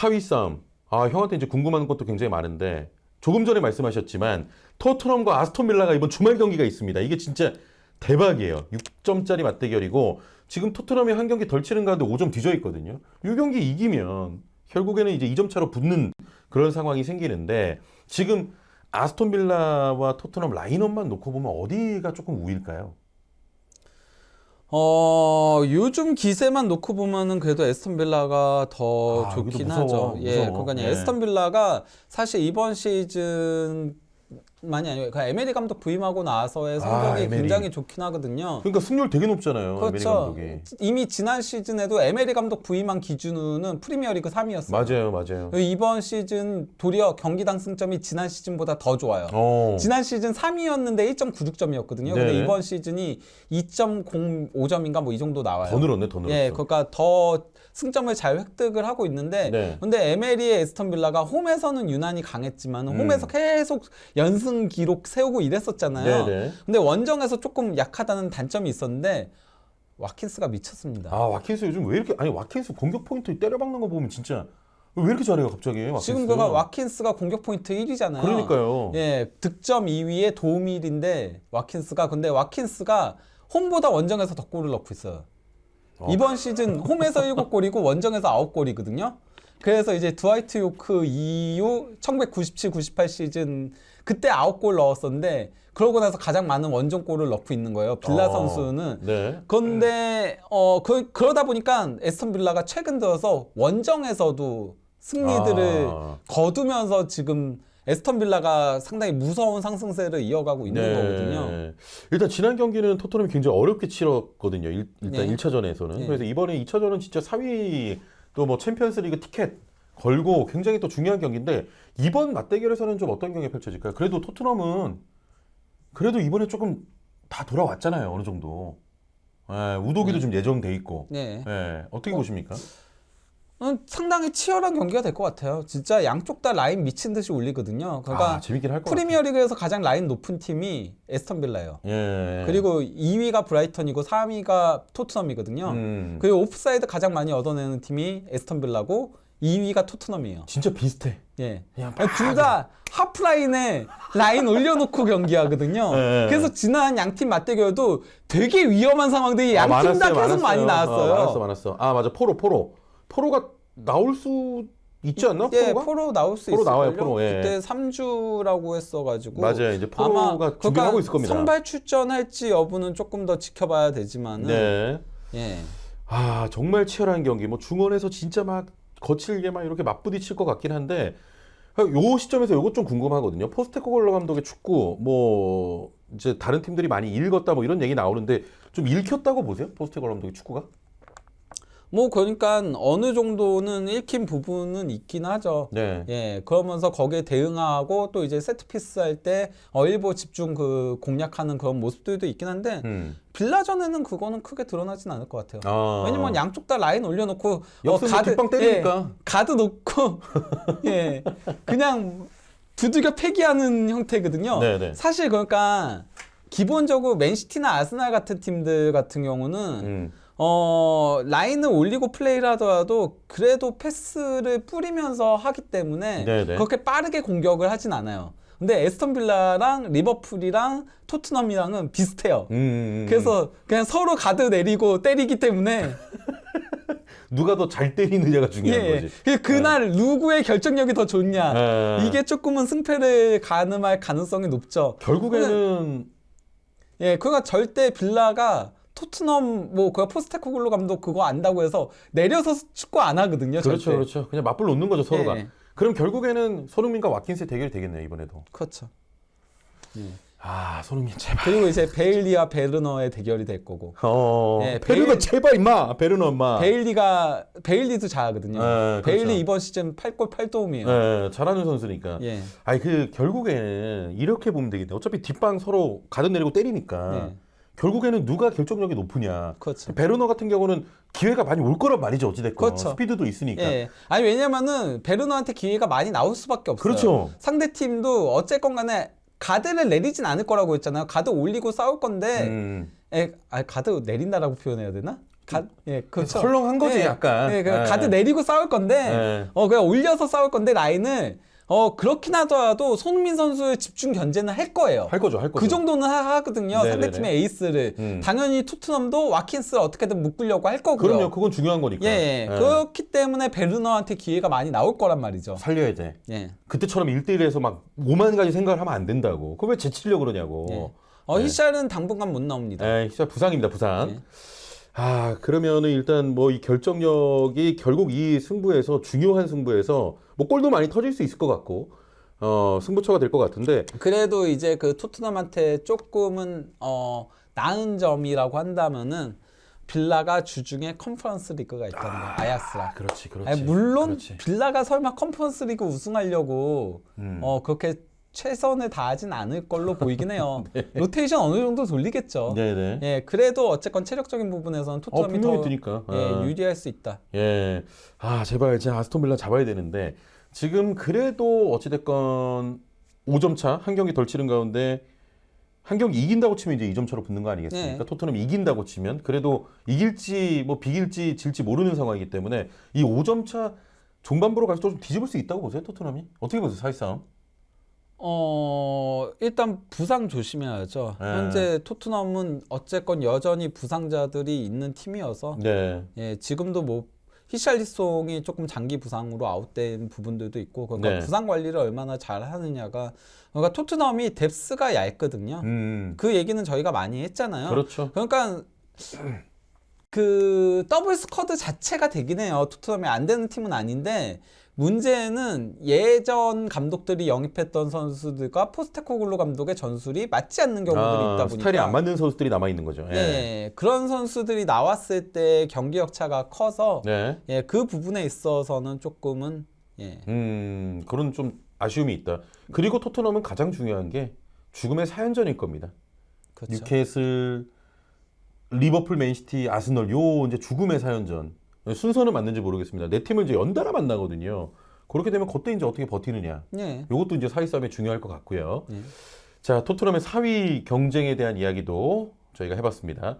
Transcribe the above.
4위 싸움. 아, 형한테 이제 궁금한 것도 굉장히 많은데 조금 전에 말씀하셨지만 토트넘과 아스톤 빌라가 이번 주말 경기가 있습니다. 이게 진짜 대박이에요. 6점짜리 맞대결이고 지금 토트넘이 한 경기 덜 치는 가운데 5점 뒤져 있거든요. 이 경기 이기면 결국에는 이제 2점 차로 붙는 그런 상황이 생기는데 지금 아스톤 빌라와 토트넘 라인업만 놓고 보면 어디가 조금 우일까요? 어, 요즘 기세만 놓고 보면은 그래도 에스턴 빌라가 더 아, 좋긴 무서워, 하죠. 예, 무서워. 그러니까 예. 에스턴 빌라가 사실 이번 시즌 많이 아니고 그 에메리 감독 부임하고 나서의 성적이 아, 에메리. 굉장히 좋긴 하거든요. 그러니까 승률 되게 높잖아요. 에메리 그렇죠. 감독이. 이미 지난 시즌에도 에메리 감독 부임한 기준은 프리미어리그 3위였어요. 맞아요, 맞아요. 이번 시즌 도리어 경기당 승점이 지난 시즌보다 더 좋아요. 어. 지난 시즌 3위였는데 1.96점이었거든요. 근데 네. 이번 시즌이 2.05점인가 뭐 이 정도 나와요. 더 늘었네, 더 늘었어. 예, 그러니까 더 승점을 잘 획득을 하고 있는데 네. 근데 에메리의 에스턴 빌라가 홈에서는 유난히 강했지만 음. 홈에서 계속 연승 기록 세우고 이랬었잖아요. 네네. 근데 원정에서 조금 약하다는 단점이 있었는데 와킨스가 미쳤습니다. 아 와킨스 요즘 왜 이렇게 아니 와킨스 공격 포인트 때려박는 거 보면 진짜 왜 이렇게 잘해요 갑자기 와킨스? 지금 그가 와킨스가 공격 포인트 1위잖아요. 그러니까요. 예, 득점 2위에 도움 1인데 와킨스가 근데 와킨스가 홈보다 원정에서 더 골을 넣고 있어요. 어. 이번 시즌 홈에서 7골이고 원정에서 9골이거든요. 그래서 이제 드와이트 요크 이후 1997, 98 시즌 그때 9골 넣었었는데 그러고 나서 가장 많은 원정골을 넣고 있는 거예요. 빌라 어, 선수는. 네. 그런데 어 그, 그러다 보니까 에스턴 빌라가 최근 들어서 원정에서도 승리들을 아. 거두면서 지금 에스턴 빌라가 상당히 무서운 상승세를 이어가고 있는 네. 거거든요. 일단 지난 경기는 토트넘이 굉장히 어렵게 치렀거든요. 일, 단 네. 1차전에서는. 네. 그래서 이번에 2차전은 진짜 4위 또 뭐 챔피언스 리그 티켓 걸고 굉장히 또 중요한 경기인데 이번 맞대결에서는 좀 어떤 경기 펼쳐질까요? 그래도 토트넘은 그래도 이번에 조금 다 돌아왔잖아요. 어느 정도. 예, 우도기도 좀 예정돼 있고. 네. 예, 어떻게 보십니까? 음, 상당히 치열한 경기가 될 것 같아요. 진짜 양쪽 다 라인 미친 듯이 올리거든요. 그러니까 아, 재밌긴 할것 같아요. 프리미어리그에서 가장 라인 높은 팀이 에스턴 빌라예요. 예. 그리고 2위가 브라이턴이고 3위가 토트넘이거든요. 음, 그리고 오프사이드 가장 많이 얻어내는 팀이 에스턴 빌라고 2위가 토트넘이에요. 진짜 비슷해. 예. 그냥 둘다 하프라인에 라인 올려놓고 경기하거든요. 네. 그래서 지난 양 팀 맞대결도 되게 위험한 상황들이 아, 양 팀 다 많았어요, 계속 많이. 나왔어요. 어, 많았어, 많았어. 아, 맞아. 포로, 포로. 포로가 나올 수 있지 않나? 예, 포로가? 포로 나올 수 포로 있어요. 나와요, 포로, 예. 그때 3주라고 했어가지고 맞아요. 이제 포로가 준비를 하고 있을 겁니다. 선발 출전할지 여부는 조금 더 지켜봐야 되지만은 네. 예. 아, 정말 치열한 경기. 뭐 중원에서 진짜 막 거칠게 막 이렇게 맞부딪힐 것 같긴 한데 요 시점에서 요것 좀 궁금하거든요. 포스테코글러 감독의 축구 뭐 이제 다른 팀들이 많이 읽었다 뭐 이런 얘기 나오는데 좀 읽혔다고 보세요? 포스테코글러 감독의 축구가? 뭐 그러니까 어느 정도는 읽힌 부분은 있긴 하죠. 네. 예, 그러면서 거기에 대응하고 또 이제 세트 피스 할 때 어, 일부 집중 그 공략하는 그런 모습들도 있긴 한데 음. 빌라전에는 그거는 크게 드러나진 않을 것 같아요. 아. 왜냐면 양쪽 다 라인 올려놓고 어, 뭐 뒷방 때리니까. 예, 가드 놓고 예 그냥 두들겨 패기하는 형태거든요. 네네. 사실 그러니까 기본적으로 맨시티나 아스날 같은 팀들 같은 경우는 음. 어 라인을 올리고 플레이를 하더라도 그래도 패스를 뿌리면서 하기 때문에 네네. 그렇게 빠르게 공격을 하진 않아요. 근데 에스턴 빌라랑 리버풀이랑 토트넘이랑은 비슷해요. 음, 음. 그래서 그냥 서로 가드 내리고 때리기 때문에 누가 더 잘 때리느냐가 중요한 예, 거지. 그 그날 누구의 결정력이 더 좋냐 예. 이게 조금은 승패를 가늠할 가능성이 높죠. 결국에는 예, 그가 절대 빌라가 토트넘 뭐그 포스테코글로 감독 그거 안다고 해서 내려서 축구 안 하거든요. 그렇죠, 절대. 그렇죠. 그냥 맞불 놓는 거죠 서로가. 예. 그럼 결국에는 손흥민과 와킨스의 대결이 되겠네요 이번에도. 그렇죠. 아 손흥민 제발. 그리고 이제 베일리와 베르너의 대결이 될 거고. 어. 예, 베르너 베일- 제발 임마. 베르너 임마. 베일리가 베일리도 잘하거든요. 네, 베일리 그렇죠. 이번 시즌 8골 8도움이에요. 예, 잘하는 선수니까. 예. 아니 그 결국에는 이렇게 보면 되겠네. 어차피 뒷방 서로 가든 내리고 때리니까 네. 결국에는 누가 결정력이 높으냐. 그렇죠. 베르너 같은 경우는 기회가 많이 올 거란 말이죠 어찌됐건 그렇죠. 스피드도 있으니까. 예. 아니 왜냐면은 베르너한테 기회가 많이 나올 수밖에 없어요. 그렇죠. 상대 팀도 어쨌건 간에 가드를 내리진 않을 거라고 했잖아요. 가드 올리고 싸울 건데 음. 예, 아 가드 내린다라고 표현해야 되나? 가, 예, 그렇죠. 설렁한 거지 예, 약간. 예, 그 예. 가드 내리고 싸울 건데, 예. 어 그냥 올려서 싸울 건데 라인을 어 그렇긴 하더라도 손흥민 선수의 집중 견제는 할 거예요. 할 거죠, 할 거죠. 그 정도는 하- 하거든요. 네네네. 상대팀의 에이스를. 음. 당연히 토트넘도 와킨스를 어떻게든 묶으려고 할 거고요. 그럼요, 그건 중요한 거니까. 예, 예. 예. 그렇기 때문에 베르너한테 기회가 많이 나올 거란 말이죠. 살려야 돼. 예. 그때처럼 1대1에서 막 5만 가지 생각을 하면 안 된다고. 그걸 왜 제치려고 그러냐고. 예. 어, 네. 히샬은 당분간 못 나옵니다. 에, 진짜 부상입니다, 부상. 네. 아, 그러면은 일단 뭐 이 결정력이 결국 이 승부에서 중요한 승부에서 뭐 골도 많이 터질 수 있을 것 같고, 어, 승부처가 될 것 같은데, 그래도 이제 그 토트넘한테 조금은 어 나은 점이라고 한다면은 빌라가 주중에 컨퍼런스 리그가 있다는 거 아야스랑. 그렇지, 그렇지. 아니, 물론 그렇지. 빌라가 설마 컨퍼런스 리그 우승하려고 음. 어 그렇게 최선을 다하진 않을 걸로 보이긴 해요. 로테이션 어느 정도 돌리겠죠. 네네. 예, 그래도 어쨌건 체력적인 부분에서는 어, 토트넘이 분명히 더 드니까. 예, 아. 유리할 수 있다. 예. 아, 제발 이제 아스톤 빌라 잡아야 되는데 지금 그래도 어찌 됐건 5점 차, 한 경기 덜 치른 가운데 한 경기 이긴다고 치면 이제 2점 차로 붙는 거 아니겠습니까? 네. 토트넘 이긴다고 치면 그래도 이길지 뭐 비길지 질지 모르는 상황이기 때문에 이 5점 차 종반부로 가서 좀 뒤집을 수 있다고 보세요, 토트넘이? 어떻게 보세요, 사실상? 어 일단 부상 조심해야죠. 네. 현재 토트넘은 어쨌건 여전히 부상자들이 있는 팀이어서 네. 예, 지금도 뭐 히샬리송이 조금 장기 부상으로 아웃된 부분들도 있고 그러니까 네. 부상 관리를 얼마나 잘 하느냐가 그러니까 토트넘이 뎁스가 얇거든요. 음. 그 얘기는 저희가 많이 했잖아요. 그렇죠. 그러니까 그 더블 스쿼드 자체가 되긴 해요. 토트넘이 안 되는 팀은 아닌데 문제는 예전 감독들이 영입했던 선수들과 포스테코글로 감독의 전술이 맞지 않는 경우들이 아, 있다 보니까 스타일이 안 맞는 선수들이 남아 있는 거죠. 예. 네, 그런 선수들이 나왔을 때 경기력 차가 커서 네. 예, 그 부분에 있어서는 조금은 예. 음, 그런 좀 아쉬움이 있다. 그리고 토트넘은 가장 중요한 게 죽음의 사연전일 겁니다. 그렇죠. 뉴캐슬, 리버풀, 맨시티, 아스널 요 이제 죽음의 사연전. 순서는 맞는지 모르겠습니다. 네 팀을 이제 연달아 만나거든요. 그렇게 되면 그때 이제 어떻게 버티느냐. 예. 요것도 이제 사위 싸움에 중요할 것 같고요. 예. 자, 토트넘의 4위 경쟁에 대한 이야기도 저희가 해봤습니다.